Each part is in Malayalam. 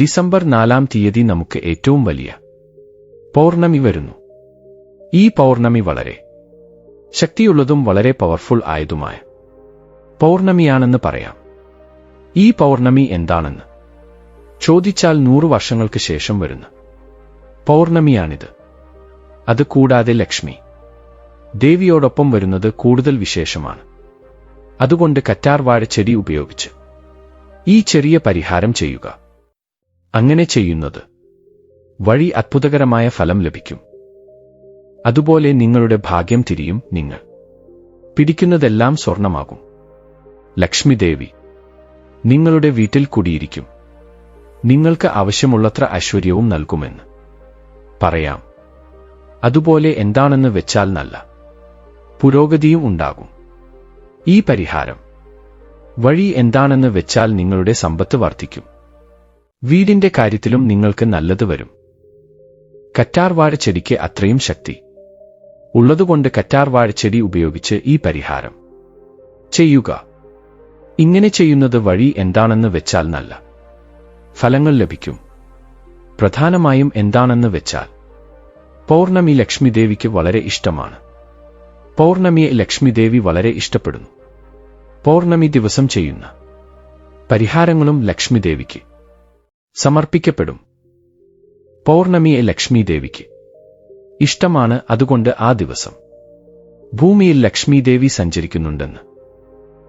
ഡിസംബർ നാലാം തീയതി നമുക്ക് ഏറ്റവും വലിയ പൗർണമി വരുന്നു. ഈ പൗർണമി വളരെ ശക്തിയുള്ളതും വളരെ പവർഫുൾ ആയതുമായ പൗർണമിയാണെന്ന് പറയാം. ഈ പൗർണമി എന്താണെന്ന് ചോദിച്ചാൽ നൂറു വർഷങ്ങൾക്ക് ശേഷം വരുന്ന പൗർണമിയാണിത്. അത് കൂടാതെ ലക്ഷ്മി ദേവിയോടൊപ്പം വരുന്നത് കൂടുതൽ വിശേഷമാണ്. അതുകൊണ്ട് കറ്റാർവാഴ ചെടി ഉപയോഗിച്ച് ഈ ചെറിയ പരിഹാരം ചെയ്യുക. അങ്ങനെ ചെയ്യുന്നത്. വഴി അത്ഭുതകരമായ ഫലം ലഭിക്കും. അതുപോലെ നിങ്ങളുടെ ഭാഗ്യം തിരിയും നിങ്ങൾ. പിടിക്കുന്നതെല്ലാം സ്വർണമാകും. ലക്ഷ്മിദേവി നിങ്ങളുടെ വീട്ടിൽ കുടിയിരിക്കും. നിങ്ങൾക്ക് ആവശ്യമുള്ളത്ര ഐശ്വര്യവും നൽകുമെന്ന്. പറയാം. അതുപോലെ എന്താണെന്ന് വെച്ചാൽ നല്ല പുരോഗതിയും ഉണ്ടാകും. ഈ പരിഹാരം. വഴി എന്താണെന്ന് വെച്ചാൽ നിങ്ങളുടെ സമ്പത്ത് വർദ്ധിക്കും. വീടിന്റെ കാര്യത്തിലും നിങ്ങൾക്ക് നല്ലത് വരും. കറ്റാർവാഴ ചെടിക്ക് അത്രയും ശക്തി. ഉള്ളതുകൊണ്ട് കറ്റാർവാഴ ചെടി ഉപയോഗിച്ച് ഈ പരിഹാരം. ചെയ്യുക. ഇങ്ങനെ ചെയ്യുന്നത് വഴി എന്താണെന്ന് വെച്ചാൽ നല്ല ഫലങ്ങൾ ലഭിക്കും. പ്രധാനമായും എന്താണെന്ന് വെച്ചാൽ പൗർണമി ലക്ഷ്മിദേവിക്ക് വളരെ ഇഷ്ടമാണ്. പൗർണമിയെ ലക്ഷ്മിദേവി വളരെ ഇഷ്ടപ്പെടുന്നു. പൗർണമി ദിവസം ചെയ്യുന്ന പരിഹാരങ്ങളും ലക്ഷ്മിദേവിക്ക്. സമർപ്പിക്കപ്പെടും. പൗർണമിയെ ലക്ഷ്മി ദേവിക്ക് ഇഷ്ടമാണ് അതുകൊണ്ട് ആ ദിവസം. ഭൂമിയിൽ ലക്ഷ്മി ദേവി സഞ്ചരിക്കുന്നുണ്ടെന്ന്.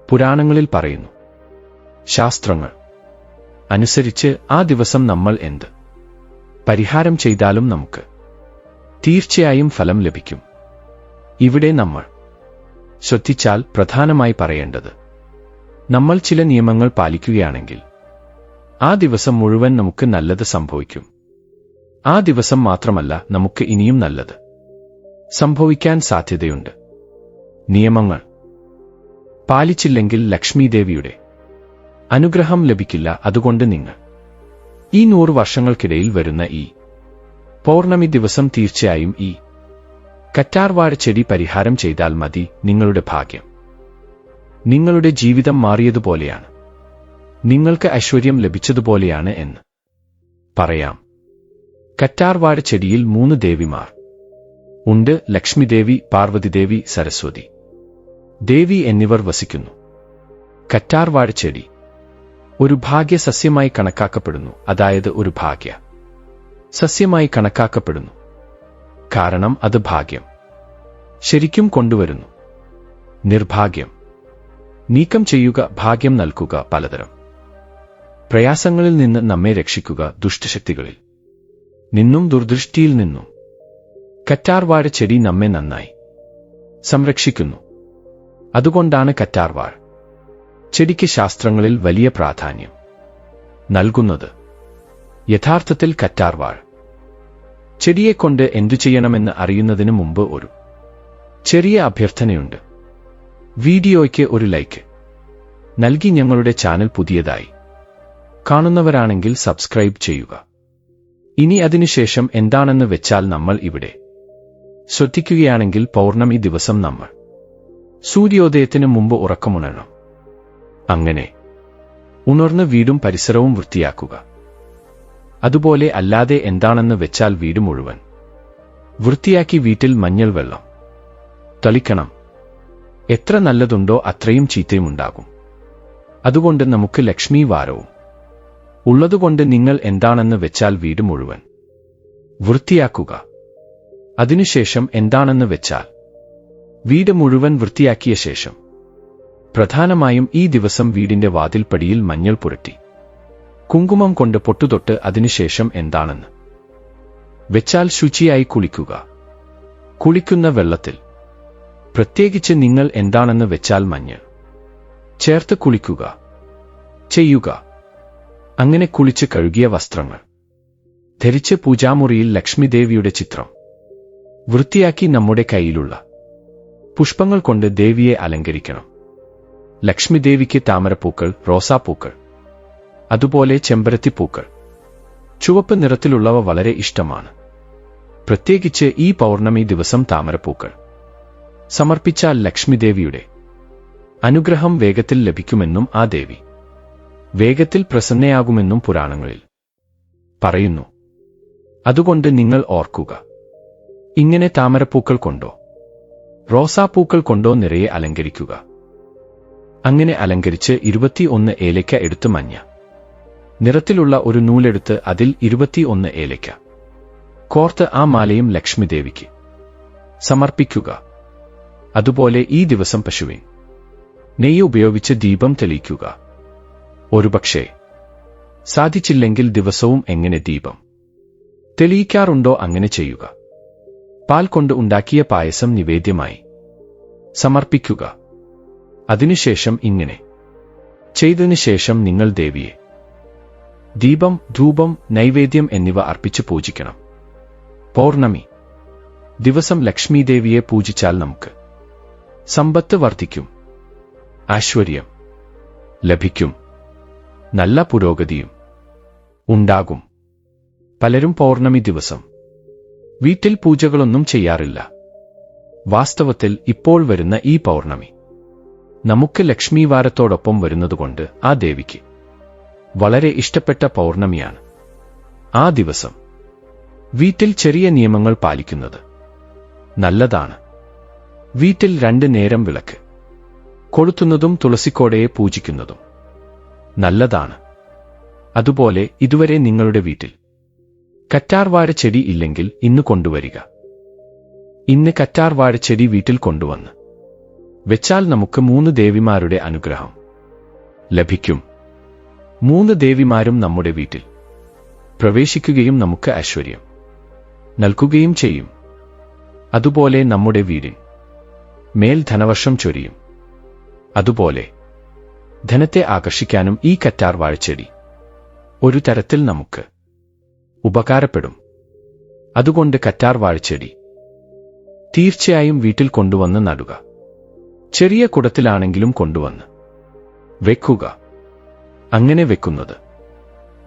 പുരാണങ്ങളിൽ പറയുന്നു. ശാസ്ത്രങ്ങൾ. അനുസരിച്ച് ആ ദിവസം നമ്മൾ എന്ത്? പരിഹാരം ചെയ്താലും നമുക്ക്. തീർച്ചയായും ഫലം ലഭിക്കും. ഇവിടെ നമ്മൾ ശ്രദ്ധിച്ചാൽ പ്രധാനമായി പറയേണ്ടത്. നമ്മൾ ചില നിയമങ്ങൾ പാലിക്കുകയാണെങ്കിൽ ആ ദിവസം മുഴുവൻ നമുക്ക് നല്ലത് സംഭവിക്കും. ആ ദിവസം മാത്രമല്ല നമുക്ക് ഇനിയും നല്ലത് സംഭവിക്കാൻ സാധ്യതയുണ്ട്. നിയമങ്ങൾ. പാലിച്ചില്ലെങ്കിൽ ലക്ഷ്മീദേവിയുടെ അനുഗ്രഹം ലഭിക്കില്ല അതുകൊണ്ട് നിങ്ങൾ. ഈ നൂറ് വർഷങ്ങൾക്കിടയിൽ വരുന്ന ഈ പൗർണമി ദിവസം തീർച്ചയായും ഈ കറ്റാർവാഴ ചെടി പരിഹാരം ചെയ്താൽ മതി നിങ്ങളുടെ ഭാഗ്യം. നിങ്ങളുടെ ജീവിതം മാറിയതുപോലെയാണ്. നിങ്ങൾക്ക് ഐശ്വര്യം ലഭിച്ചതുപോലെയാണ് എന്ന്. പറയാം. കറ്റാർവാഴ ചെടിയിൽ മൂന്ന് ദേവിമാർ. ഉണ്ട് ലക്ഷ്മിദേവി പാർവതിദേവി സരസ്വതി. ദേവി എന്നിവർ വസിക്കുന്നു. കറ്റാർവാഴ ചെടി ഒരു ഭാഗ്യ സസ്യമായി കണക്കാക്കപ്പെടുന്നു. അതായത് ഒരു ഭാഗ്യ. സസ്യമായി കണക്കാക്കപ്പെടുന്നു. കാരണം അത് ഭാഗ്യം. ശരിക്കും കൊണ്ടുവരുന്നു. നിർഭാഗ്യം. നീക്കം ചെയ്യുക ഭാഗ്യം നൽകുക പലതരം. പ്രയാസങ്ങളിൽ നിന്ന് നമ്മെ രക്ഷിക്കുക ദുഷ്ടശക്തികളിൽ. നിന്നും ദുർദൃഷ്ടിയിൽ നിന്നും. കറ്റാർവാഴ ചെടി നമ്മെ നന്നായി സംരക്ഷിക്കുന്നു. അതുകൊണ്ടാണ് കറ്റാർവാഴ ചെടിക്ക് ശാസ്ത്രങ്ങളിൽ വലിയ പ്രാധാന്യം നൽകുന്നത്. യഥാർത്ഥത്തിൽ കറ്റാർവാഴ ചെടിയെക്കൊണ്ട് എന്തു ചെയ്യണമെന്ന് അറിയുന്നതിന് മുമ്പ് ഒരു ചെറിയ അഭ്യർത്ഥനയുണ്ട്. വീഡിയോയ്ക്ക് ഒരു ലൈക്ക് നൽകി ഞങ്ങളുടെ ചാനൽ പുതിയതായി. കാണുന്നവരാണെങ്കിൽ സബ്സ്ക്രൈബ് ചെയ്യുക. ഇനി അതിനുശേഷം എന്താണെന്ന് വെച്ചാൽ നമ്മൾ ഇവിടെ ശ്രദ്ധിക്കുകയാണെങ്കിൽ പൗർണമി ദിവസം നമ്മൾ സൂര്യോദയത്തിന് മുമ്പ് ഉറക്കമുണരണം. അങ്ങനെ ഉണർന്ന് വീടും പരിസരവും വൃത്തിയാക്കുക. അതുപോലെ അല്ലാതെ എന്താണെന്ന് വെച്ചാൽ വീട് മുഴുവൻ വൃത്തിയാക്കി വീട്ടിൽ മഞ്ഞൾ വെള്ളം തളിക്കണം. എത്ര നല്ലതുണ്ടോ അത്രയും ചീത്തയുമുണ്ടാകും. അതുകൊണ്ട് നമുക്ക് ലക്ഷ്മി വാരവും ഉള്ളതുകൊണ്ട് നിങ്ങൾ എന്താണെന്ന് വെച്ചാൽ വീട് മുഴുവൻ വൃത്തിയാക്കുക. അതിനുശേഷം എന്താണെന്ന് വെച്ചാൽ വീട് മുഴുവൻ വൃത്തിയാക്കിയ ശേഷം പ്രധാനമായും ഈ ദിവസം വീടിന്റെ വാതിൽപ്പടിയിൽ മഞ്ഞൾ പുരട്ടി. കുങ്കുമം കൊണ്ട് പൊട്ടുതൊട്ട് അതിനുശേഷം എന്താണെന്ന് വെച്ചാൽ ശുചിയായി കുളിക്കുക. കുളിക്കുന്ന വെള്ളത്തിൽ പ്രത്യേകിച്ച് നിങ്ങൾ എന്താണെന്ന് വെച്ചാൽ മഞ്ഞൾ. ചേർത്ത് കുളിക്കുക. ചെയ്യുക. അങ്ങനെ കുളിച്ച് കഴുകിയ വസ്ത്രങ്ങൾ. ധരിച്ച് പൂജാമുറിയിൽ ലക്ഷ്മിദേവിയുടെ ചിത്രം. വൃത്തിയാക്കി നമ്മുടെ കയ്യിലുള്ള പുഷ്പങ്ങൾ കൊണ്ട് ദേവിയെ അലങ്കരിക്കണം. ലക്ഷ്മിദേവിക്ക് താമരപ്പൂക്കൾ റോസാപ്പൂക്കൾ അതുപോലെ ചെമ്പരത്തിപ്പൂക്കൾ. ചുവപ്പ് നിറത്തിലുള്ളവ വളരെ ഇഷ്ടമാണ്. പ്രത്യേകിച്ച് ഈ പൗർണമി ദിവസം താമരപ്പൂക്കൾ. സമർപ്പിച്ചാൽ ലക്ഷ്മിദേവിയുടെ അനുഗ്രഹം വേഗത്തിൽ ലഭിക്കുമെന്നും ആ ദേവി. വേഗത്തിൽ പ്രസന്നയാകുമെന്നും പുരാണങ്ങളിൽ പറയുന്നു. അതുകൊണ്ട് നിങ്ങൾ ഓർക്കുക. ഇങ്ങനെ താമരപ്പൂക്കൾ കൊണ്ടോ? റോസാപ്പൂക്കൾ കൊണ്ടോ നിറയെ അലങ്കരിക്കുക. അങ്ങനെ അലങ്കരിച്ച് ഇരുപത്തിയൊന്ന് ഏലയ്ക്ക എടുത്ത് മഞ്ഞ. നിറത്തിലുള്ള ഒരു നൂലെടുത്ത് അതിൽ ഇരുപത്തിയൊന്ന് ഏലയ്ക്ക. കോർത്ത് ആ മാലയും ലക്ഷ്മിദേവിക്ക്. സമർപ്പിക്കുക. അതുപോലെ ഈ ദിവസം പശുവിൻ. നെയ്യ് ഉപയോഗിച്ച് ദീപം തെളിയിക്കുക. ഒരുപക്ഷേ സാധിച്ചില്ലെങ്കിൽ ദിവസവും എങ്ങനെ ദീപം തെളിയിക്കാറുണ്ടോ അങ്ങനെ ചെയ്യുക. പാൽ കൊണ്ട് ഉണ്ടാക്കിയ പായസം നിവേദ്യമായി സമർപ്പിക്കുക. അതിനുശേഷം ഇങ്ങനെ. ചെയ്തതിനു ശേഷം നിങ്ങൾ ദേവിയെ ദീപം ധൂപം നൈവേദ്യം എന്നിവ അർപ്പിച്ച് പൂജിക്കണം. പൗർണമി. ദിവസം ലക്ഷ്മീദേവിയെ പൂജിച്ചാൽ നമുക്ക് സമ്പത്ത് വർദ്ധിക്കും. ഐശ്വര്യം ലഭിക്കും. നല്ല പുരോഗതിയും ഉണ്ടാകും. പലരും പൗർണമി ദിവസം വീട്ടിൽ പൂജകളൊന്നും ചെയ്യാറില്ല. വാസ്തവത്തിൽ ഇപ്പോൾ വരുന്ന ഈ പൗർണമി നമുക്ക് ലക്ഷ്മി വാരത്തോടൊപ്പം വരുന്നതുകൊണ്ട് ആ ദേവിക്ക് വളരെ ഇഷ്ടപ്പെട്ട പൗർണമിയാണ് ആ ദിവസം. വീട്ടിൽ ചെറിയ നിയമങ്ങൾ പാലിക്കുന്നത് നല്ലതാണ്. വീട്ടിൽ രണ്ട് നേരം വിളക്ക്. കൊളുത്തുന്നതും തുളസിക്കോടയെ പൂജിക്കുന്നതും. നല്ലതാണ്. അതുപോലെ ഇതുവരെ നിങ്ങളുടെ വീട്ടിൽ. കറ്റാർവാഴ ചെടി ഇല്ലെങ്കിൽ ഇന്ന് കൊണ്ടുവരിക. ഇന്ന് കറ്റാർവാഴ ചെടി വീട്ടിൽ കൊണ്ടുവന്ന്. വെച്ചാൽ നമുക്ക് മൂന്ന് ദേവിമാരുടെ അനുഗ്രഹം ലഭിക്കും. മൂന്ന് ദേവിമാരും നമ്മുടെ വീട്ടിൽ. പ്രവേശിക്കുകയും നമുക്ക് ഐശ്വര്യം നൽകുകയും ചെയ്യും. അതുപോലെ നമ്മുടെ വീടിൻ മേൽ ധനവർഷം ചൊരിയും. അതുപോലെ ധനത്തെ ആകർഷിക്കാനും ഈ കറ്റാർ വാഴച്ചെടി. ഒരു തരത്തിൽ നമുക്ക് ഉപകാരപ്പെടും. അതുകൊണ്ട് കറ്റാർ വാഴച്ചെടി. തീർച്ചയായും വീട്ടിൽ കൊണ്ടുവന്ന് നടുക. ചെറിയ കുടത്തിലാണെങ്കിലും കൊണ്ടുവന്ന് വെക്കുക. അങ്ങനെ വെക്കുന്നത്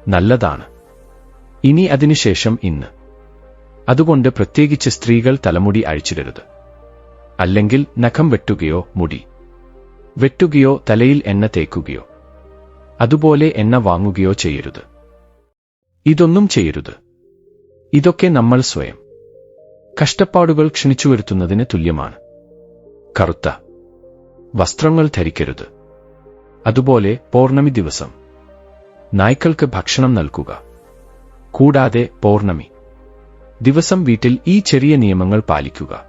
നല്ലതാണ്. ഇനി അതിനുശേഷം ഇന്ന്. അതുകൊണ്ട് പ്രത്യേകിച്ച് സ്ത്രീകൾ തലമുടി അഴിച്ചിടരുത്. അല്ലെങ്കിൽ നഖം വെട്ടുകയോ മുടി വെട്ടുകയോ തലയിൽ എണ്ണ തേക്കുകയോ. അതുപോലെ എണ്ണ വാങ്ങുകയോ ചെയ്യരുത്. ഇതൊന്നും ചെയ്യരുത്. ഇതൊക്കെ നമ്മൾ സ്വയം. കഷ്ടപ്പാടുകൾ ക്ഷണിച്ചു വരുത്തുന്നതിന് തുല്യമാണ്. കറുത്ത. വസ്ത്രങ്ങൾ ധരിക്കരുത്. അതുപോലെ പൗർണമി ദിവസം. നായ്ക്കൾക്ക് ഭക്ഷണം നൽകുക. കൂടാതെ പൗർണമി. ദിവസം വീട്ടിൽ ഈ ചെറിയ നിയമങ്ങൾ പാലിക്കുക.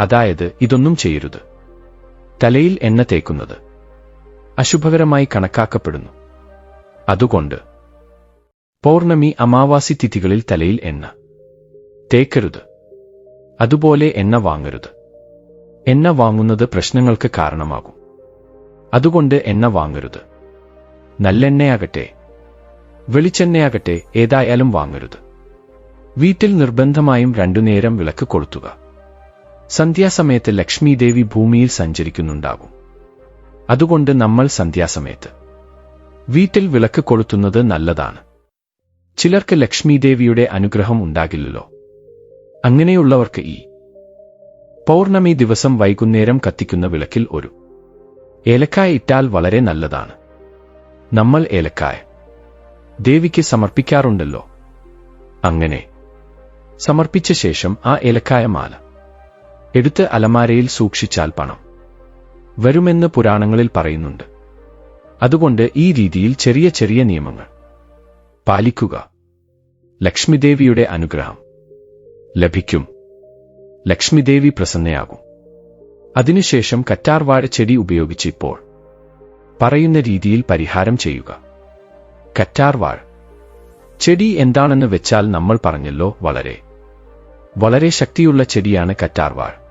അതായത് ഇതൊന്നും ചെയ്യരുത്. തലയിൽ എണ്ണ തേക്കുന്നത് അശുഭകരമായി കണക്കാക്കപ്പെടുന്നു. അതുകൊണ്ട് പൗർണമി അമാവാസി തിഥികളിൽ തലയിൽ എണ്ണ തേക്കരുത്. അതുപോലെ എണ്ണ വാങ്ങരുത്. എണ്ണ വാങ്ങുന്നത് പ്രശ്നങ്ങൾക്ക് കാരണമാകും. അതുകൊണ്ട് എണ്ണ വാങ്ങരുത്. നല്ലെണ്ണയാകട്ടെ വെളിച്ചെണ്ണയാകട്ടെ ഏതായാലും വാങ്ങരുത്. വീട്ടിൽ നിർബന്ധമായും രണ്ടുനേരം വിളക്ക് കൊളുത്തുക. സന്ധ്യാസമയത്ത് ലക്ഷ്മീദേവി ഭൂമിയിൽ സഞ്ചരിക്കുന്നുണ്ടാകും. അതുകൊണ്ട് നമ്മൾ സന്ധ്യാസമയത്ത്. വീട്ടിൽ വിളക്ക് കൊളുത്തുന്നത് നല്ലതാണ്. ചിലർക്ക് ലക്ഷ്മീദേവിയുടെ അനുഗ്രഹം ഉണ്ടാകില്ലല്ലോ. അങ്ങനെയുള്ളവർക്ക് ഈ പൗർണമി ദിവസം വൈകുന്നേരം കത്തിക്കുന്ന വിളക്കിൽ ഒരു ഏലക്കായ ഇട്ടാൽ വളരെ നല്ലതാണ്. നമ്മൾ ഏലക്കായ ദേവിക്ക് സമർപ്പിക്കാറുണ്ടല്ലോ. അങ്ങനെ സമർപ്പിച്ച ശേഷം ആ ഏലക്കായ മാല എടുത്ത് അലമാരയിൽ സൂക്ഷിച്ചാൽ പണം. വരുമെന്ന് പുരാണങ്ങളിൽ പറയുന്നുണ്ട്. അതുകൊണ്ട് ഈ രീതിയിൽ ചെറിയ ചെറിയ നിയമങ്ങൾ. പാലിക്കുക. ലക്ഷ്മിദേവിയുടെ അനുഗ്രഹം. ലഭിക്കും. ലക്ഷ്മിദേവി പ്രസന്നയാകും. അതിനുശേഷം കറ്റാർവാഴ ചെടി ഉപയോഗിച്ച് ഇപ്പോൾ പറയുന്ന രീതിയിൽ പരിഹാരം ചെയ്യുക. കറ്റാർവാഴ. ചെടി എന്താണെന്ന് വെച്ചാൽ നമ്മൾ പറഞ്ഞല്ലോ വളരെ. വളരെ ശക്തിയുള്ള ചെടിയാണ് കറ്റാർവാഴ.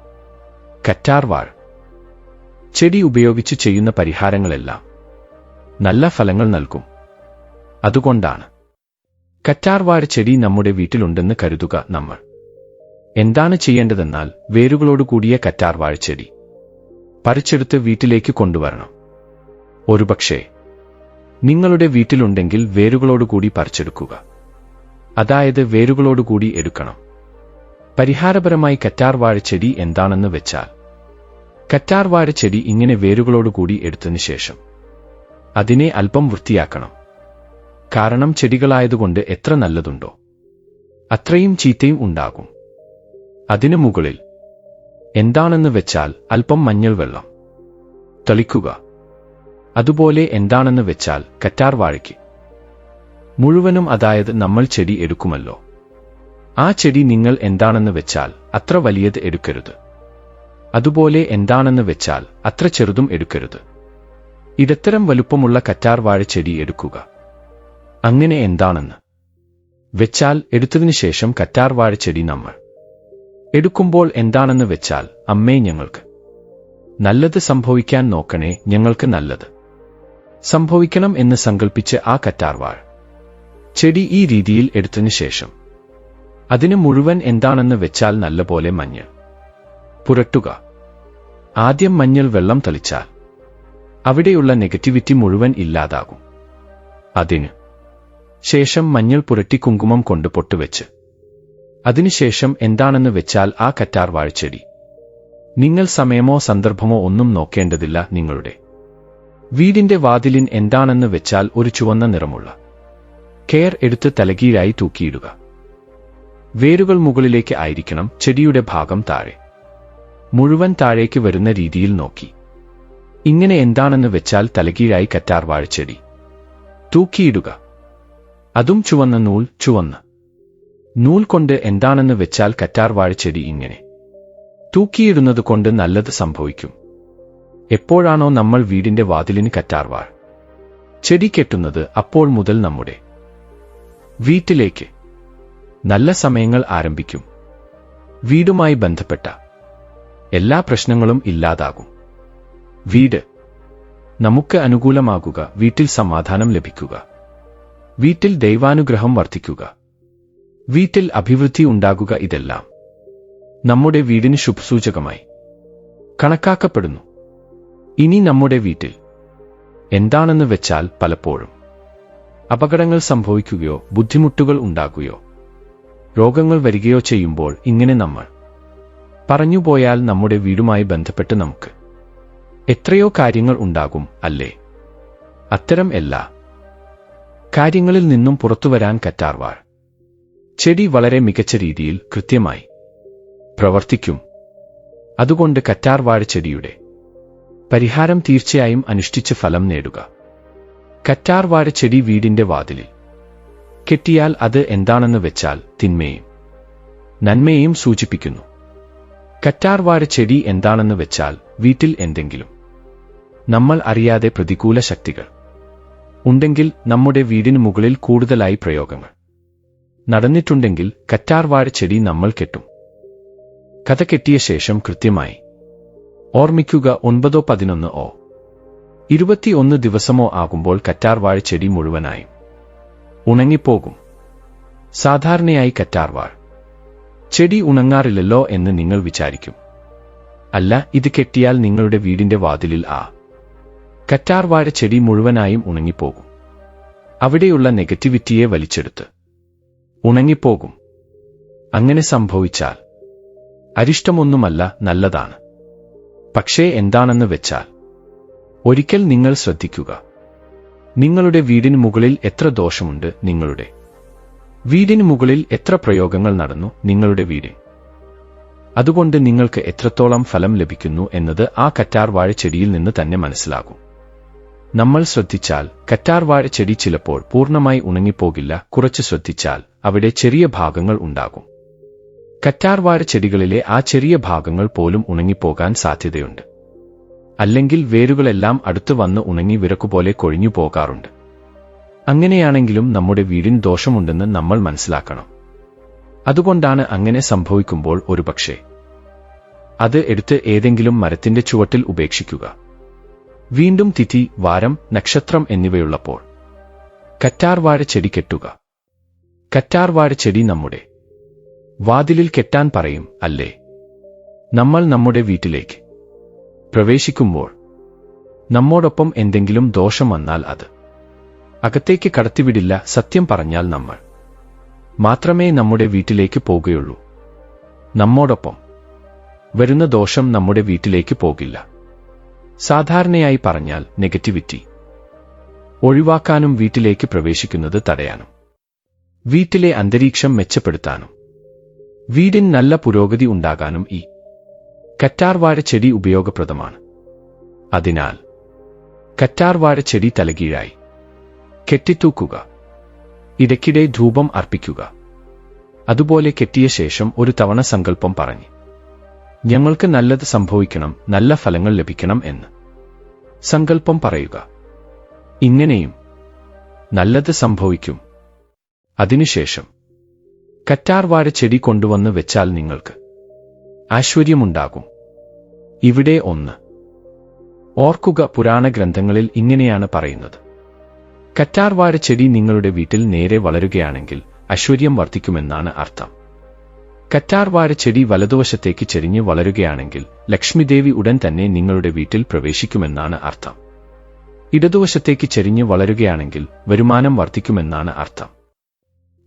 കറ്റാർവാഴ ചെടി ഉപയോഗിച്ച് ചെയ്യുന്ന പരിഹാരങ്ങളെല്ലാം നല്ല ഫലങ്ങൾ നൽകും. അതുകൊണ്ടാണ്. കറ്റാർവാഴ ചെടി നമ്മുടെ വീട്ടിലുണ്ടെന്ന് കരുതുക നമ്മൾ. എന്താണ് ചെയ്യേണ്ടതെന്നാൽ വേരുകളോട് കൂടിയ കറ്റാർവാഴ ചെടി പറിച്ചെടുത്ത് വീട്ടിലേക്ക് കൊണ്ടുവരണം. ഒരുപക്ഷേ നിങ്ങളുടെ വീട്ടിലുണ്ടെങ്കിൽ വേരുകളോടുകൂടി പറിച്ചെടുക്കുക. അതായത് വേരുകളോടുകൂടി എടുക്കണം. പരിഹാരപരമായി കറ്റാർവാഴ ചെടി എന്താണെന്ന് വെച്ചാൽ കറ്റാർവാഴ ചെടി ഇങ്ങനെ വേരുകളോടുകൂടി എടുത്തതിനു ശേഷം അതിനെ അല്പം വൃത്തിയാക്കണം. കാരണം ചെടികളായതുകൊണ്ട് എത്ര നല്ലതുണ്ടോ അത്രയും ചീത്തയും ഉണ്ടാകും. അതിനു മുകളിൽ എന്താണെന്ന് വെച്ചാൽ അല്പം മഞ്ഞൾ വെള്ളം തളിക്കുക. അതുപോലെ എന്താണെന്ന് വെച്ചാൽ കറ്റാർ വാഴയ്ക്ക് മുഴുവനും അതായത് നമ്മൾ ചെടി എടുക്കുമല്ലോ. ആ ചെടി നിങ്ങൾ എന്താണെന്ന് വെച്ചാൽ അത്ര വലിയത് എടുക്കരുത്. അതുപോലെ എന്താണെന്ന് വെച്ചാൽ അത്ര ചെറുതും എടുക്കരുത്. ഇടത്തരം വലുപ്പമുള്ള കറ്റാർ വാഴച്ചെടി ചെടി എടുക്കുക. അങ്ങനെ എന്താണെന്ന്? വെച്ചാൽ എടുത്തതിനു ശേഷം കറ്റാർ വാഴച്ചെടി ചെടി നമ്മൾ. എടുക്കുമ്പോൾ എന്താണെന്ന് വെച്ചാൽ അമ്മേ ഞങ്ങൾക്ക്. നല്ലത് സംഭവിക്കാൻ നോക്കണേ ഞങ്ങൾക്ക് നല്ലത്. സംഭവിക്കണം എന്ന് സങ്കൽപ്പിച്ച് ആ കറ്റാർവാഴ ചെടി ഈ രീതിയിൽ എടുത്തതിനു ശേഷം. അതിന് മുഴുവൻ എന്താണെന്ന് വെച്ചാൽ നല്ലപോലെ മഞ്ഞ് പുരട്ടുക. ആദ്യം മഞ്ഞൾ വെള്ളം തളിച്ചാൽ അവിടെയുള്ള നെഗറ്റിവിറ്റി മുഴുവൻ ഇല്ലാതാകും. അതിന് ശേഷം മഞ്ഞൾ പുരട്ടി കുങ്കുമം കൊണ്ട് പൊട്ടുവെച്ച്. അതിനുശേഷം എന്താണെന്ന് വെച്ചാൽ ആ കറ്റാർ വാഴച്ചെടി. നിങ്ങൾ സമയമോ സന്ദർഭമോ ഒന്നും നോക്കേണ്ടതില്ല നിങ്ങളുടെ വീടിന്റെ വാതിലിൻ എന്താണെന്ന് വെച്ചാൽ ഒരു ചുവന്ന നിറമുള്ള കെയർ എടുത്ത് തലകീഴായി തൂക്കിയിടുക. വേരുകൾ മുകളിലേക്ക് ആയിരിക്കണം ചെടിയുടെ ഭാഗം താഴെ. മുഴുവൻ താഴേക്ക് വരുന്ന രീതിയിൽ നോക്കി. ഇങ്ങനെ എന്താണെന്ന് വെച്ചാൽ തലകീഴായി കറ്റാർ വാഴച്ചെടി. തൂക്കിയിടുക. അതും ചുവന്ന നൂൽ ചുവന്ന. നൂൽ കൊണ്ട് എന്താണെന്ന് വെച്ചാൽ കറ്റാർ വാഴച്ചെടി ഇങ്ങനെ. തൂക്കിയിടുന്നത് കൊണ്ട് നല്ലത് സംഭവിക്കും. എപ്പോഴാണോ നമ്മൾ വീടിന്റെ വാതിലിന് കറ്റാർവാൾ ചെടി കെട്ടുന്നത് അപ്പോൾ മുതൽ നമ്മുടെ വീട്ടിലേക്ക്. നല്ല സമയങ്ങൾ ആരംഭിക്കും. വീടുമായി ബന്ധപ്പെട്ട എല്ലാ പ്രശ്നങ്ങളും ഇല്ലാതാകും. വീട്. നമുക്ക് അനുകൂലമാകുക വീട്ടിൽ സമാധാനം ലഭിക്കുക. വീട്ടിൽ ദൈവാനുഗ്രഹം വർദ്ധിക്കുക. വീട്ടിൽ അഭിവൃദ്ധി ഉണ്ടാകുക ഇതെല്ലാം നമ്മുടെ വീടിന് ശുഭസൂചകമായി കണക്കാക്കപ്പെടുന്നു. ഇനി നമ്മുടെ വീട്ടിൽ എന്താണെന്ന് വെച്ചാൽ പലപ്പോഴും അപകടങ്ങൾ സംഭവിക്കുകയോ ബുദ്ധിമുട്ടുകൾ ഉണ്ടാകുകയോ രോഗങ്ങൾ വരികയോ ചെയ്യുമ്പോൾ ഇങ്ങനെ നമ്മൾ പറഞ്ഞുപോയാൽ നമ്മുടെ വീടുമായി ബന്ധപ്പെട്ട് നമുക്ക് എത്രയോ കാര്യങ്ങൾ ഉണ്ടാകും അല്ലേ? അത്തരം എല്ലാ കാര്യങ്ങളിൽ നിന്നും പുറത്തുവരാൻ കറ്റാർവാൾ ചെടി വളരെ മികച്ച രീതിയിൽ കൃത്യമായി പ്രവർത്തിക്കും. അതുകൊണ്ട് കറ്റാർവാഴ ചെടിയുടെ പരിഹാരം തീർച്ചയായും അനുഷ്ഠിച്ച് ഫലം നേടുക. കറ്റാർവാഴ ചെടി വീടിന്റെ വാതിലിൽ കെട്ടിയാൽ അത് എന്താണെന്ന് വെച്ചാൽ തിന്മയും നന്മയെയും സൂചിപ്പിക്കുന്നു. കറ്റാർവാഴ ചെടി എന്താണെന്ന് വെച്ചാൽ വീട്ടിൽ എന്തെങ്കിലും. നമ്മൾ അറിയാതെ പ്രതികൂല ശക്തികൾ. ഉണ്ടെങ്കിൽ നമ്മുടെ വീടിന് മുകളിൽ കൂടുതലായി പ്രയോഗങ്ങൾ. നടന്നിട്ടുണ്ടെങ്കിൽ കറ്റാർവാഴ ചെടി നമ്മൾ കെട്ടും. കഥ കെട്ടിയ ശേഷം കൃത്യമായി. ഓർമ്മിക്കുക ഒൻപതോ പതിനൊന്ന് ഓ. ഇരുപത്തിയൊന്ന് ദിവസമോ ആകുമ്പോൾ കറ്റാർവാഴ ചെടി മുഴുവനായും ഉണങ്ങിപ്പോകും. സാധാരണയായി കറ്റാർവാഴ. ചെടി ഉണങ്ങാറില്ലല്ലോ എന്ന് നിങ്ങൾ വിചാരിക്കും. അല്ല ഇത് കെട്ടിയാൽ നിങ്ങളുടെ വീടിന്റെ വാതിലിൽ ആ കറ്റാർവാഴ ചെടി മുഴുവനായും ഉണങ്ങിപ്പോകും. അവിടെയുള്ള നെഗറ്റിവിറ്റിയെ വലിച്ചെടുത്ത് ഉണങ്ങിപ്പോകും. അങ്ങനെ സംഭവിച്ചാൽ അരിഷ്ടമൊന്നുമല്ല നല്ലതാണ്. പക്ഷേ എന്താണെന്ന് വെച്ചാൽ ഒരിക്കൽ നിങ്ങൾ ശ്രദ്ധിക്കുക. നിങ്ങളുടെ വീടിന് മുകളിൽ എത്ര ദോഷമുണ്ട് നിങ്ങളുടെ വീടിന് മുകളിൽ എത്ര പ്രയോഗങ്ങൾ നടന്നു നിങ്ങളുടെ വീട്? അതുകൊണ്ട് നിങ്ങൾക്ക് എത്രത്തോളം ഫലം ലഭിക്കുന്നു എന്നത് ആ കറ്റാർ വാഴച്ചെടിയിൽ നിന്ന് തന്നെ മനസ്സിലാകും. നമ്മൾ ശ്രദ്ധിച്ചാൽ കറ്റാർ വാഴച്ചെടി ചിലപ്പോൾ പൂർണമായി ഉണങ്ങിപ്പോകില്ല കുറച്ച് ശ്രദ്ധിച്ചാൽ അവിടെ ചെറിയ ഭാഗങ്ങൾ ഉണ്ടാകും. കറ്റാർവാഴ ചെടികളിലെ ആ ചെറിയ ഭാഗങ്ങൾ പോലും ഉണങ്ങിപ്പോകാൻ സാധ്യതയുണ്ട്. അല്ലെങ്കിൽ വേരുകളെല്ലാം അടുത്തു വന്ന് ഉണങ്ങി വിറക്കുപോലെ കൊഴിഞ്ഞു പോകാറുണ്ട് അങ്ങനെയാണെങ്കിലും നമ്മുടെ വീടിന് ദോഷമുണ്ടെന്ന് നമ്മൾ മനസ്സിലാക്കണം. അതുകൊണ്ടാണ് അങ്ങനെ സംഭവിക്കുമ്പോൾ ഒരുപക്ഷെ അത് എടുത്ത് ഏതെങ്കിലും മരത്തിന്റെ ചുവട്ടിൽ ഉപേക്ഷിക്കുക. വീണ്ടും തിഥി വാരം നക്ഷത്രം എന്നിവയുള്ളപ്പോൾ. കറ്റാർവാഴ ചെടി കെട്ടുക. കറ്റാർവാഴ ചെടി നമ്മുടെ. വാതിലിൽ കെട്ടാൻ പറയും അല്ലേ? നമ്മൾ നമ്മുടെ വീട്ടിലേക്ക്. പ്രവേശിക്കുമ്പോൾ. നമ്മോടൊപ്പം എന്തെങ്കിലും ദോഷം വന്നാൽ അത്. അകത്തേക്ക് കടത്തിവിടില്ല സത്യം പറഞ്ഞാൽ നമ്മൾ. മാത്രമേ നമ്മുടെ വീട്ടിലേക്ക് പോകുകയുള്ളൂ. നമ്മോടൊപ്പം. വരുന്ന ദോഷം നമ്മുടെ വീട്ടിലേക്ക് പോകില്ല. സാധാരണയായി പറഞ്ഞാൽ നെഗറ്റിവിറ്റി. ഒഴിവാക്കാനും വീട്ടിലേക്ക് പ്രവേശിക്കുന്നത് തടയാനും. വീട്ടിലെ അന്തരീക്ഷം മെച്ചപ്പെടുത്താനും. വീടിന് നല്ല പുരോഗതി ഉണ്ടാകാനും ഈ കറ്റാർവാഴ ചെടി ഉപയോഗപ്രദമാണ്. അതിനാൽ കറ്റാർവാഴ ചെടി തലകീഴായി. കെട്ടിത്തൂക്കുക. ഇടയ്ക്കിടെ ധൂപം അർപ്പിക്കുക. അതുപോലെ കെട്ടിയ ശേഷം ഒരു തവണ സങ്കല്പം പറഞ്ഞു. ഞങ്ങൾക്ക് നല്ലത് സംഭവിക്കണം നല്ല ഫലങ്ങൾ ലഭിക്കണം എന്ന്. സങ്കല്പം പറയുക. ഇങ്ങനെയും. നല്ലത് സംഭവിക്കും. അതിനുശേഷം. കറ്റാർവാഴ ചെടി കൊണ്ടുവന്ന് വെച്ചാൽ നിങ്ങൾക്ക് ആശ്ചര്യമുണ്ടാകും. ഇവിടെ ഒന്ന്. ഓർക്കുക പുരാണ ഗ്രന്ഥങ്ങളിൽ ഇങ്ങനെയാണ് പറയുന്നത്. കറ്റാർവാഴ ചെടി നിങ്ങളുടെ വീട്ടിൽ നേരെ വളരുകയാണെങ്കിൽ ഐശ്വര്യം വർദ്ധിക്കുമെന്നാണ് അർത്ഥം. കറ്റാർവാഴ ചെടി വലതുവശത്തേക്ക് ചെരിഞ്ഞ് വളരുകയാണെങ്കിൽ ലക്ഷ്മിദേവി ഉടൻ തന്നെ നിങ്ങളുടെ വീട്ടിൽ പ്രവേശിക്കുമെന്നാണ് അർത്ഥം. ഇടതുവശത്തേക്ക് ചെരിഞ്ഞ് വളരുകയാണെങ്കിൽ വരുമാനം വർദ്ധിക്കുമെന്നാണ് അർത്ഥം.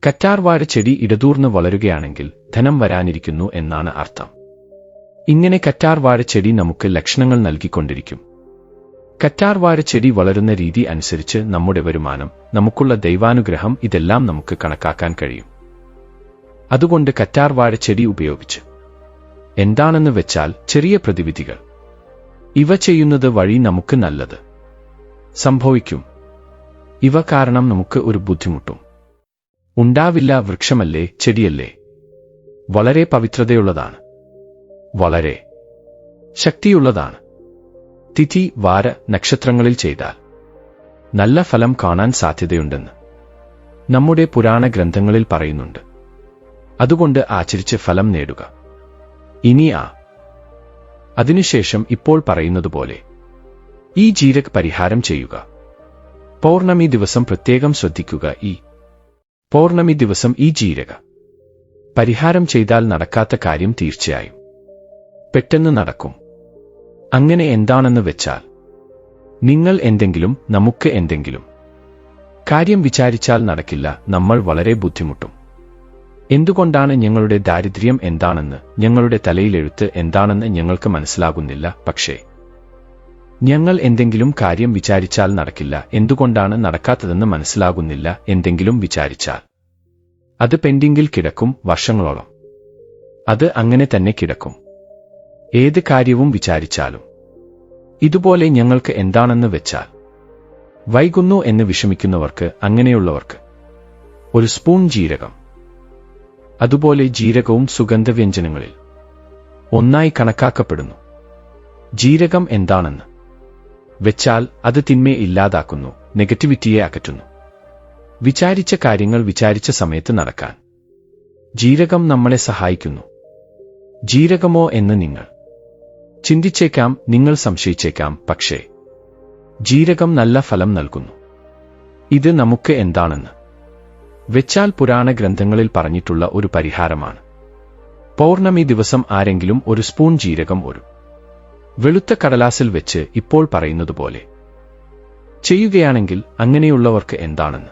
കറ്റാർവാഴ ചെടി ഇടതൂർന്ന് വളരുകയാണെങ്കിൽ ധനം വരാനിരിക്കുന്നു എന്നാണ് അർത്ഥം. ഇങ്ങനെ കറ്റാർവാഴ ചെടി നമുക്ക് ലക്ഷണങ്ങൾ നൽകിക്കൊണ്ടിരിക്കും. കറ്റാർവാഴ ചെടി വളരുന്ന രീതി അനുസരിച്ച് നമ്മുടെ വരുമാനം നമുക്കുള്ള ദൈവാനുഗ്രഹം ഇതെല്ലാം നമുക്ക് കണക്കാക്കാൻ കഴിയും. അതുകൊണ്ട് കറ്റാർവാഴ ചെടി ഉപയോഗിച്ച്. എന്താണെന്ന് വെച്ചാൽ ചെറിയ പ്രതിവിധികൾ. ഇവ ചെയ്യുന്നത് വഴി നമുക്ക് നല്ലത് സംഭവിക്കും. ഇവ കാരണം നമുക്ക് ഒരു ബുദ്ധിമുട്ടും. ഉണ്ടാവില്ല വൃക്ഷമല്ലേ ചെടിയല്ലേ? വളരെ പവിത്രതയുള്ളതാണ്. വളരെ ശക്തിയുള്ളതാണ്. തിഥി വാര നക്ഷത്രങ്ങളിൽ ചെയ്താൽ നല്ല ഫലം കാണാൻ സാധ്യതയുണ്ടെന്ന് നമ്മുടെ പുരാണ ഗ്രന്ഥങ്ങളിൽ പറയുന്നുണ്ട്. അതുകൊണ്ട് ആചരിച്ച് ഫലം നേടുക. ഇനി ആ. അതിനുശേഷം ഇപ്പോൾ പറയുന്നതുപോലെ ഈ ജീരക് പരിഹാരം ചെയ്യുക. പൗർണമി ദിവസം പ്രത്യേകം ശ്രദ്ധിക്കുക ഈ പൗർണമി ദിവസം ഈ ജീരക. പരിഹാരം ചെയ്താൽ നടക്കാത്ത കാര്യം തീർച്ചയായും. പെട്ടെന്ന് നടക്കും. അങ്ങനെ എന്താണെന്ന് വെച്ചാൽ നിങ്ങൾ എന്തെങ്കിലും നമുക്ക് എന്തെങ്കിലും കാര്യം വിചാരിച്ചാൽ നടക്കില്ല നമ്മൾ വളരെ ബുദ്ധിമുട്ടും. എന്തുകൊണ്ടാണ് ഞങ്ങളുടെ ദാരിദ്ര്യം എന്താണെന്ന് ഞങ്ങളുടെ തലയിലെഴുത്ത് എന്താണെന്ന് ഞങ്ങൾക്ക് മനസ്സിലാകുന്നില്ല പക്ഷേ ഞങ്ങൾ എന്തെങ്കിലും കാര്യം വിചാരിച്ചാൽ നടക്കില്ല എന്തുകൊണ്ടാണ് നടക്കാത്തതെന്ന് മനസ്സിലാകുന്നില്ല എന്തെങ്കിലും വിചാരിച്ചാൽ. അത് പെൻഡിങ്ങിൽ കിടക്കും വർഷങ്ങളോളം. അത് അങ്ങനെ തന്നെ കിടക്കും. ഏത് കാര്യവും വിചാരിച്ചാലും. ഇതുപോലെ ഞങ്ങൾക്ക് എന്താണെന്ന് വെച്ചാൽ വൈകുന്നു എന്ന് വിഷമിക്കുന്നവർക്ക് അങ്ങനെയുള്ളവർക്ക് ഒരു സ്പൂൺ ജീരകം. അതുപോലെ ജീരകവും സുഗന്ധവ്യഞ്ജനങ്ങളിൽ ഒന്നായി കണക്കാക്കപ്പെടുന്നു. ജീരകം എന്താണെന്ന് വെച്ചാൽ അത് തിന്മയെ ഇല്ലാതാക്കുന്നു നെഗറ്റിവിറ്റിയെ അകറ്റുന്നു. വിചാരിച്ച കാര്യങ്ങൾ വിചാരിച്ച സമയത്ത് നടക്കാൻ ജീരകം നമ്മളെ സഹായിക്കുന്നു. ജീരകമോ എന്ന് നിങ്ങൾ ചിന്തിച്ചേക്കാം നിങ്ങൾ സംശയിച്ചേക്കാം പക്ഷേ ജീരകം നല്ല ഫലം നൽകുന്നു. ഇത് നമുക്ക് എന്താണെന്ന്. വെച്ചാൽ പുരാണ ഗ്രന്ഥങ്ങളിൽ പറഞ്ഞിട്ടുള്ള ഒരു പരിഹാരമാണ്. പൗർണമി ദിവസം ആരെങ്കിലും ഒരു സ്പൂൺ ജീരകം ഒരു വെളുത്ത കടലാസിൽ വെച്ച് ഇപ്പോൾ പറയുന്നതുപോലെ ചെയ്യുകയാണെങ്കിൽ അങ്ങനെയുള്ളവർക്ക് എന്താണെന്ന്.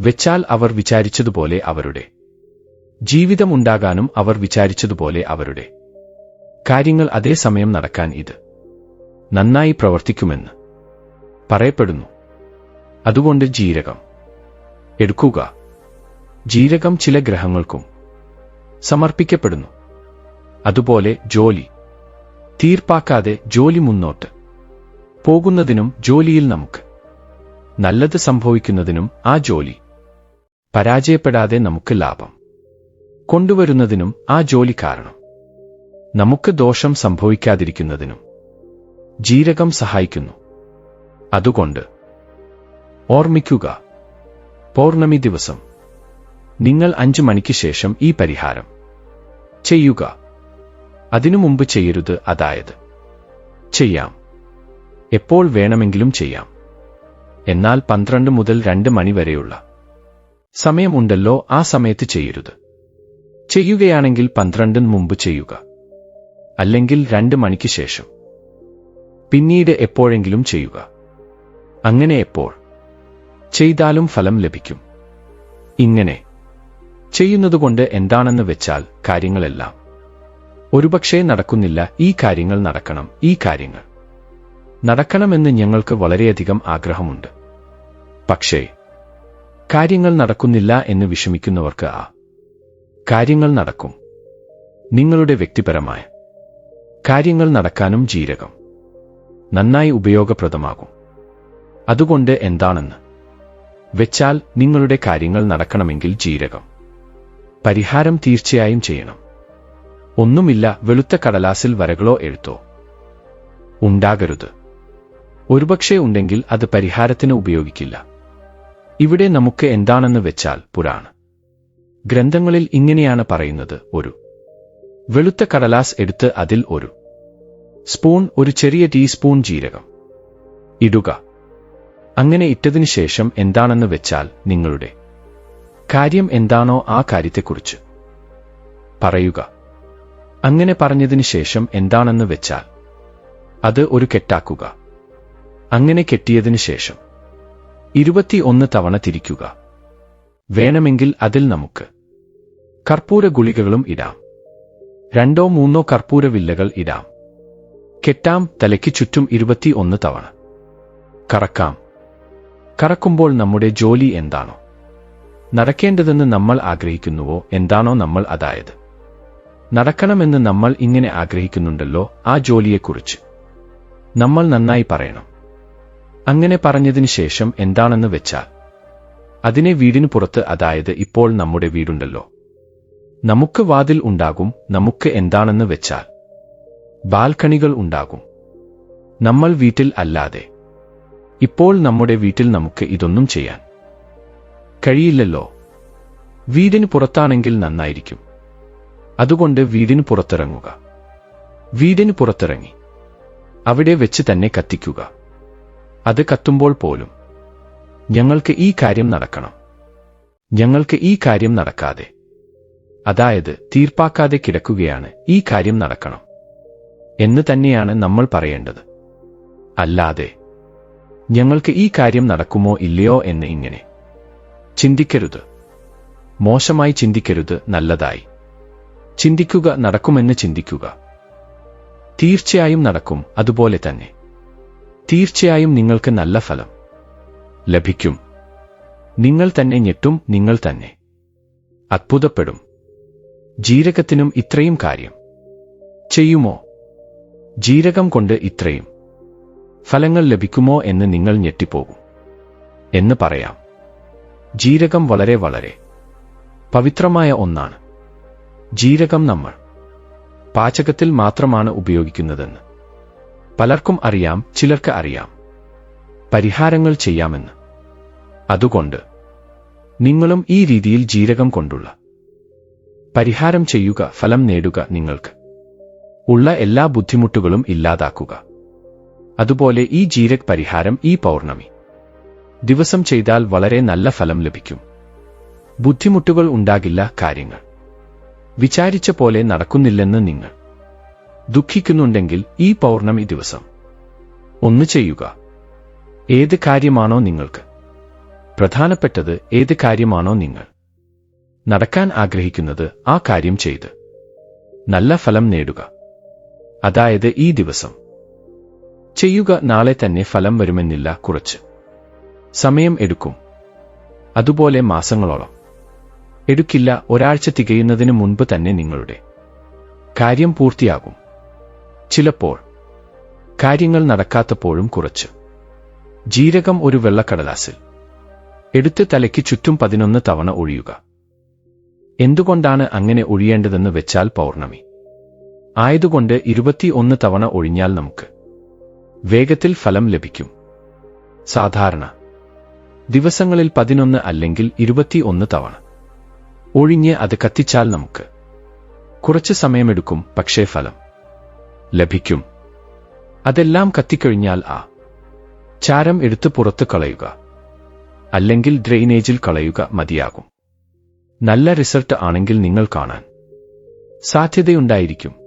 വെച്ചാൽ അവർ വിചാരിച്ചതുപോലെ അവരുടെ ജീവിതമുണ്ടാകാനും അവർ വിചാരിച്ചതുപോലെ അവരുടെ കാര്യങ്ങൾ അതേസമയം നടക്കാൻ ഇത് നന്നായി പ്രവർത്തിക്കുമെന്ന് പറയപ്പെടുന്നു. അതുകൊണ്ട് ജീരകം എടുക്കുക. ജീരകം ചില ഗ്രഹങ്ങൾക്കും സമർപ്പിക്കപ്പെടുന്നു. അതുപോലെ ജോലി. തീർപ്പാക്കാതെ ജോലി മുന്നോട്ട്. പോകുന്നതിനും ജോലിയിൽ നമുക്ക് നല്ലത് സംഭവിക്കുന്നതിനും ആ ജോലി. പരാജയപ്പെടാതെ നമുക്ക് ലാഭം. കൊണ്ടുവരുന്നതിനും ആ ജോലി കാരണം. നമുക്ക് ദോഷം സംഭവിക്കാതിരിക്കുന്നതിനും ജീരകം സഹായിക്കുന്നു. അതുകൊണ്ട് ഓർമ്മിക്കുക പൗർണമി ദിവസം നിങ്ങൾ അഞ്ചു മണിക്ക് ശേഷം ഈ പരിഹാരം ചെയ്യുക. അതിനു മുമ്പ് ചെയ്യരുത് അതായത് ചെയ്യാം. എപ്പോൾ വേണമെങ്കിലും ചെയ്യാം. എന്നാൽ പന്ത്രണ്ട് മുതൽ രണ്ട് മണി വരെയുള്ള സമയമുണ്ടല്ലോ ആ സമയത്ത് ചെയ്യരുത്. ചെയ്യുകയാണെങ്കിൽ പന്ത്രണ്ടിന് മുമ്പ് ചെയ്യുക. അല്ലെങ്കിൽ രണ്ട് മണിക്ക് ശേഷം. പിന്നീട് എപ്പോഴെങ്കിലും ചെയ്യുക. അങ്ങനെ എപ്പോൾ? ചെയ്താലും ഫലം ലഭിക്കും. ഇങ്ങനെ. ചെയ്യുന്നതുകൊണ്ട് എന്താണെന്ന് വെച്ചാൽ കാര്യങ്ങളെല്ലാം. ഒരുപക്ഷേ നടക്കുന്നില്ല ഈ കാര്യങ്ങൾ നടക്കണം ഈ കാര്യങ്ങൾ. നടക്കണമെന്ന് ഞങ്ങൾക്ക് വളരെയധികം ആഗ്രഹമുണ്ട്. പക്ഷേ കാര്യങ്ങൾ നടക്കുന്നില്ല എന്ന് വിഷമിക്കുന്നവർക്ക് ആ. കാര്യങ്ങൾ നടക്കും. നിങ്ങളുടെ വ്യക്തിപരമായ കാര്യങ്ങൾ നടക്കാനും ജീരകം നന്നായി ഉപയോഗപ്രദമാകും. അതുകൊണ്ട് എന്താണെന്ന്? വെച്ചാൽ നിങ്ങളുടെ കാര്യങ്ങൾ നടക്കണമെങ്കിൽ ജീരകം. പരിഹാരം തീർച്ചയായും ചെയ്യണം. ഒന്നുമില്ല വെളുത്ത കടലാസിൽ വരകളോ എഴുത്തോ. ഉണ്ടാകരുത്. ഒരുപക്ഷെ ഉണ്ടെങ്കിൽ അത് പരിഹാരത്തിന് ഉപയോഗിക്കില്ല. ഇവിടെ നമുക്ക് എന്താണെന്ന് വെച്ചാൽ പുരാണ്. ഗ്രന്ഥങ്ങളിൽ ഇങ്ങനെയാണ് പറയുന്നത് ഒരു വെളുത്ത കടലാസ് എടുത്ത് അതിൽ ഒരു സ്പൂൺ ഒരു ചെറിയ ടീസ്പൂൺ ജീരകം ഇടുക. അങ്ങനെ ഇട്ടതിനു ശേഷം എന്താണെന്ന് വെച്ചാൽ നിങ്ങളുടെ കാര്യം എന്താണോ ആ കാര്യത്തെക്കുറിച്ച് പറയുക. അങ്ങനെ പറഞ്ഞതിനു ശേഷം എന്താണെന്ന് വെച്ചാൽ അത് ഒരു കെട്ടാക്കുക. അങ്ങനെ കെട്ടിയതിനു ശേഷം ഇരുപത്തിയൊന്ന് തവണ തിരിക്കുക. വേണമെങ്കിൽ അതിൽ നമുക്ക് കർപ്പൂര ഗുളികകളും ഇടാം. രണ്ടോ മൂന്നോ കർപ്പൂര വില്ലകൾ ഇടാം. കെട്ടാം തലയ്ക്ക് ചുറ്റും ഇരുപത്തിയൊന്ന് തവണ. കറക്കാം. കറക്കുമ്പോൾ നമ്മുടെ ജോലി എന്താണോ? നടക്കേണ്ടതെന്ന് നമ്മൾ ആഗ്രഹിക്കുന്നുവോ? എന്താണോ നമ്മൾ അതായത്? നടക്കണമെന്ന് നമ്മൾ ഇങ്ങനെ ആഗ്രഹിക്കുന്നുണ്ടല്ലോ ആ ജോലിയെക്കുറിച്ച്. നമ്മൾ നന്നായി പറയണം. അങ്ങനെ പറഞ്ഞതിന് ശേഷം എന്താണെന്ന് വെച്ചാൽ അതിനെ വീടിനു പുറത്ത് അതായത് ഇപ്പോൾ നമ്മുടെ വീടുണ്ടല്ലോ നമുക്ക് വാതിൽ ഉണ്ടാകും നമുക്ക് എന്താണെന്ന് വെച്ചാൽ ബാൽക്കണികൾ ഉണ്ടാകും. നമ്മൾ വീട്ടിൽ അല്ലാതെ. ഇപ്പോൾ നമ്മുടെ വീട്ടിൽ നമുക്ക് ഇതൊന്നും ചെയ്യാൻ കഴിയില്ലല്ലോ. വീടിന് പുറത്താണെങ്കിൽ നന്നായിരിക്കും. അതുകൊണ്ട് വീടിന് പുറത്തിറങ്ങുക. വീടിന് പുറത്തിറങ്ങി. അവിടെ വെച്ച് തന്നെ കത്തിക്കുക. അത് കത്തുമ്പോൾ പോലും ഞങ്ങൾക്ക് ഈ കാര്യം നടക്കണം. ഞങ്ങൾക്ക് ഈ കാര്യം നടക്കാതെ. അതായത് തീർപ്പാക്കാതെ കിടക്കുകയാണ്. ഈ കാര്യം നടക്കണം. എന്ന് തന്നെയാണ് നമ്മൾ പറയേണ്ടത്. അല്ലാതെ ഞങ്ങൾക്ക് ഈ കാര്യം നടക്കുമോ ഇല്ലയോ എന്ന് ഇങ്ങനെ ചിന്തിക്കരുത്. മോശമായി ചിന്തിക്കരുത് നല്ലതായി. ചിന്തിക്കുക നടക്കുമെന്ന് ചിന്തിക്കുക. തീർച്ചയായും നടക്കും അതുപോലെ തന്നെ. തീർച്ചയായും നിങ്ങൾക്ക് നല്ല ഫലം ലഭിക്കും. നിങ്ങൾ തന്നെ ഞെട്ടും നിങ്ങൾ തന്നെ അത്ഭുതപ്പെടും. ജീരകത്തിനും ഇത്രയും കാര്യം. ചെയ്യുമോ? ജീരകം കൊണ്ട് ഇത്രയും. ഫലങ്ങൾ ലഭിക്കുമോ എന്ന് നിങ്ങൾ ഞെട്ടിപ്പോകും. എന്ന് പറയാം. ജീരകം വളരെ വളരെ. പവിത്രമായ ഒന്നാണ്. ജീരകം നമ്മൾ. പാചകത്തിൽ മാത്രമാണ് ഉപയോഗിക്കുന്നതെന്ന്. പലർക്കും അറിയാം ചിലർക്ക് അറിയാം. പരിഹാരങ്ങൾ ചെയ്യാമെന്ന്. അതുകൊണ്ട് നിങ്ങളും ഈ രീതിയിൽ ജീരകം കൊണ്ടുള്ള പരിഹാരം ചെയ്യുക ഫലം നേടുക നിങ്ങൾക്ക്. ഉള്ള എല്ലാ ബുദ്ധിമുട്ടുകളും ഇല്ലാതാക്കുക. അതുപോലെ ഈ ജീരക് പരിഹാരം ഈ പൗർണമി. ദിവസം ചെയ്താൽ വളരെ നല്ല ഫലം ലഭിക്കും. ബുദ്ധിമുട്ടുകൾ ഉണ്ടാകില്ല കാര്യങ്ങൾ. വിചാരിച്ച പോലെ നടക്കുന്നില്ലെന്ന് നിങ്ങൾ ദുഃഖിക്കുന്നുണ്ടെങ്കിൽ ഈ പൗർണമി ദിവസം ഒന്ന് ചെയ്യുക. ഏത് കാര്യമാണോ നിങ്ങൾക്ക്? പ്രധാനപ്പെട്ടത് ഏത് കാര്യമാണോ നിങ്ങൾ? നടക്കാൻ ആഗ്രഹിക്കുന്നത് ആ കാര്യം ചെയ്ത്. നല്ല ഫലം നേടുക. അതായത് ഈ ദിവസം. ചെയ്യുക നാളെ തന്നെ ഫലം വരുമെന്നില്ല കുറച്ച്. സമയം എടുക്കും. അതുപോലെ മാസങ്ങളോളം. എടുക്കില്ല ഒരാഴ്ച തികയുന്നതിന് മുൻപ് തന്നെ നിങ്ങളുടെ. കാര്യം പൂർത്തിയാകും. ചിലപ്പോൾ. കാര്യങ്ങൾ നടക്കാത്തപ്പോഴും കുറച്ച്. ജീരകം ഒരു വെള്ളക്കടലാസിൽ. എടുത്ത് തലയ്ക്ക് ചുറ്റും പതിനൊന്ന് തവണ ഒഴിയുക. എന്തുകൊണ്ടാണ് അങ്ങനെ ഒഴിയേണ്ടതെന്ന് വെച്ചാൽ പൗർണമി. ആയതുകൊണ്ട് ഇരുപത്തിയൊന്ന് തവണ ഒഴിഞ്ഞാൽ നമുക്ക് വേഗത്തിൽ ഫലം ലഭിക്കും. സാധാരണ ദിവസങ്ങളിൽ പതിനൊന്ന് അല്ലെങ്കിൽ ഇരുപത്തിയൊന്ന് തവണ. ഒഴിഞ്ഞ് അത് കത്തിച്ചാൽ നമുക്ക് കുറച്ച് സമയമെടുക്കും പക്ഷേ ഫലം ലഭിക്കും. അതെല്ലാം കത്തിക്കഴിഞ്ഞാൽ ആ ചാരം എടുത്ത് പുറത്ത് കളയുക. അല്ലെങ്കിൽ ഡ്രെയിനേജിൽ കളയുക മതിയാകും. നല്ല റിസൾട്ട് ആണെങ്കിൽ നിങ്ങൾ കാണാൻ സാധ്യതയുണ്ടായിരിക്കും.